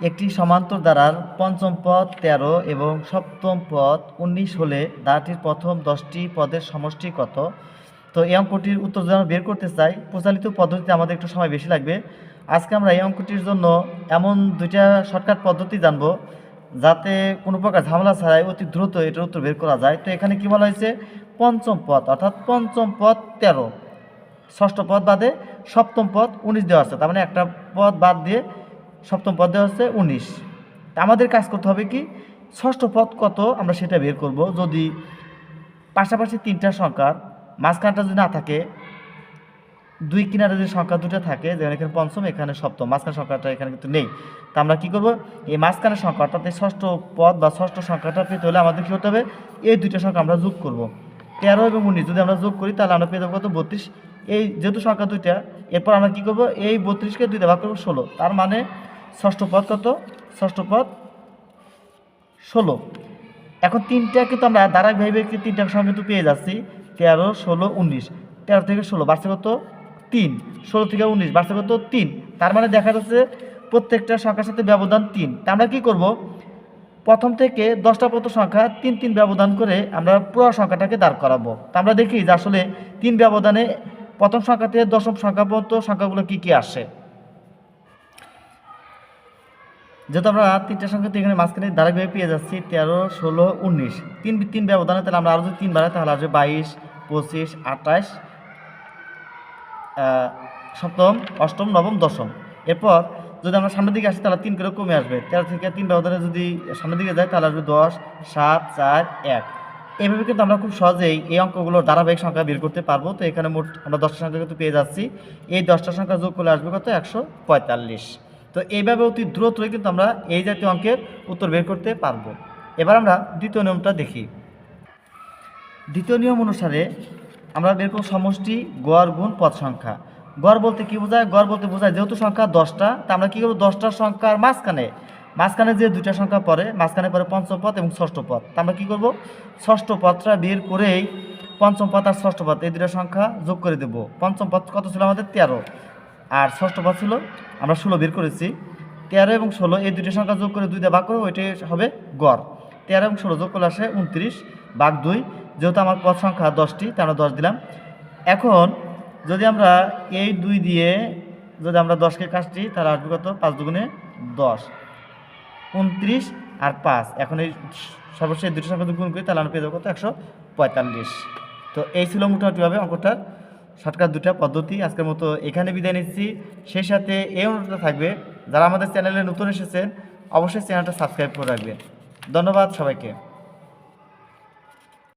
একটি সমান্তর দ্বারার পঞ্চম পদ তেরো এবং সপ্তম পদ উনিশ হলে ধারাটির প্রথম দশটি পদের সমষ্টি কত? তো এই অঙ্কটির উত্তর যেন বের করতে চাই, প্রচলিত পদ্ধতিতে আমাদের একটু সময় বেশি লাগবে। আজকে আমরা এই অঙ্কটির জন্য এমন দুইটা শর্টকাট পদ্ধতি জানব, যাতে কোনো প্রকার ঝামেলা ছাড়াই অতি দ্রুত এটার উত্তর বের করা যায়। তো এখানে কি বলা হয়েছে? পঞ্চম পদ, অর্থাৎ পঞ্চম পদ তেরো। ষষ্ঠ পদ বাদে সপ্তম পদ উনিশ দেওয়া আছে। তার মানে একটা পদ বাদ দিয়ে সপ্তম পদ হচ্ছে উনিশ। আমাদের কাজ করতে হবে কি, ষষ্ঠ পদ কত আমরা সেটা বের করব। যদি পাশাপাশি তিনটা সংখ্যার মাঝখানটা যদি না থাকে, দুই কিনারে যদি সংখ্যা দুটো থাকে, যেমন এখানে পঞ্চম, এখানে সপ্তম মাঝখানে সংখ্যাটা এখানে কিন্তু নেই। তা আমরা কী করব? এই মাঝখানের সংখ্যা, অর্থাৎ এই ষষ্ঠ পদ বা ষষ্ঠ সংখ্যাটা পেতে হলে আমাদের কী করতে হবে? এই দুইটা সংখ্যা আমরা যোগ করব। তেরো এবং উনিশ, যদি আমরা যোগ করি, তাহলে আমরা পেয়ে যাব কত? বত্রিশ। এই যেহেতু সংখ্যা দুইটা, এরপর আমরা কী করব? এই বত্রিশকে দুইটা ভাগ করব ষোলো। তার মানে ষষ্ঠ পদ কত? ষষ্ঠ পদ ষোলো। এখন তিনটা কিন্তু আমরা ধারাবাহিকভাবে তিনটা সংখ্যা কিন্তু পেয়ে যাচ্ছি। তেরো, ষোলো, উনিশ। তেরো থেকে ষোলো বাড়ছে কত? তিন। ষোলো থেকে উনিশ বাড়ছে কত? তিন। তার মানে দেখা যাচ্ছে প্রত্যেকটা সংখ্যার সাথে ব্যবধান তিন। তা আমরা কী করব? প্রথম থেকে দশটা পর্যন্ত সংখ্যা তিন তিন ব্যবধান করে আমরা পুরো সংখ্যাটাকে দাঁড় করাবো। তা আমরা দেখি যে আসলে তিন ব্যবধানে প্রথম সংখ্যা থেকে দশম সংখ্যা পর্যন্ত সংখ্যাগুলো কী কী আসে। যেহেতু আমরা তিনটা সংখ্যা এখানে মাঝখানে ধারাবাহিক পেয়ে যাচ্ছি তেরো, ষোলো, উনিশ। তিন তিন ব্যবধানে তাহলে আমরা আরও যদি তিন বাড়াই তাহলে আসবে বাইশ, পঁচিশ, আঠাশ সপ্তম, অষ্টম, নবম, দশম। এরপর যদি আমরা সামনের দিকে আসি, তাহলে তিন করে কমে আসবে। তেরো থেকে তিন ব্যবধানে যদি সামনের দিকে যাই তাহলে আসবে দশ, সাত, চার, এক। এইভাবে কিন্তু আমরা খুব সহজেই এই অঙ্কগুলো ধারাবাহিক সংখ্যা বের করতে পারব। তো এখানে মোট আমরা দশটা সংখ্যা কিন্তু পেয়ে যাচ্ছি। এই দশটা সংখ্যা যোগ করলে আসবে কত? একশো পঁয়তাল্লিশ। তো এইভাবে অতি দ্রুতই কিন্তু আমরা এই জাতীয় অঙ্কের উত্তর বের করতে পারব। এবার আমরা দ্বিতীয় নিয়মটা দেখি। দ্বিতীয় নিয়ম অনুসারে আমরা বের করব সমষ্টি গড় গুণ পদ সংখ্যা। গড় বলতে কি বোঝায়? গড় বলতে বোঝায় যেহেতু সংখ্যা দশটা, তা আমরা কী করব? দশটার সংখ্যার মাঝখানে মাঝখানে যে দুইটা সংখ্যা পড়ে, মাঝখানে পরে পঞ্চম পথ এবং ষষ্ঠ পথ তা আমরা কী করব? ষষ্ঠ পথটা বের করেই পঞ্চম পদ আর ষষ্ঠ পথ এই দুটো সংখ্যা যোগ করে দেবো। পঞ্চম পথ কত ছিল আমাদের? তেরো। আর ষষ্ঠ পদ ছিল, আমরা ষোলো বের করেছি। তেরো এবং ষোলো, এই দুটো সংখ্যা যোগ করে দুইটা ভাগ করে ওইটাই হবে গড়। তেরো এবং ষোলো যোগ করলে আসে উনত্রিশ, ভাগ দুই। যেহেতু আমার পদ সংখ্যা দশটি তা আমরা দশ দিলাম। এখন যদি আমরা এই দুই দিয়ে যদি আমরা দশকে কাটছি তাহলে আসবে কত? পাঁচ দুগুণে দশ। উনত্রিশ আর পাঁচ। এখন এই সর্বশেষ দুটো সংখ্যা গুণ করি, তাহলে আমরা পেয়ে যাব কত? একশো পঁয়তাল্লিশ। তো এই ছিল মোটামুটিভাবে অঙ্কটার শর্টকাট দুটা পদ্ধতি আজকের মতো এখানে বিদায় নিচ্ছি। সেই সাথে এই অনুরোধটা থাকবে। যারা আমাদের চ্যানেলে নতুন এসেছেন, অবশ্যই চ্যানেলটা সাবস্ক্রাইব করে রাখবেন। ধন্যবাদ সবাইকে।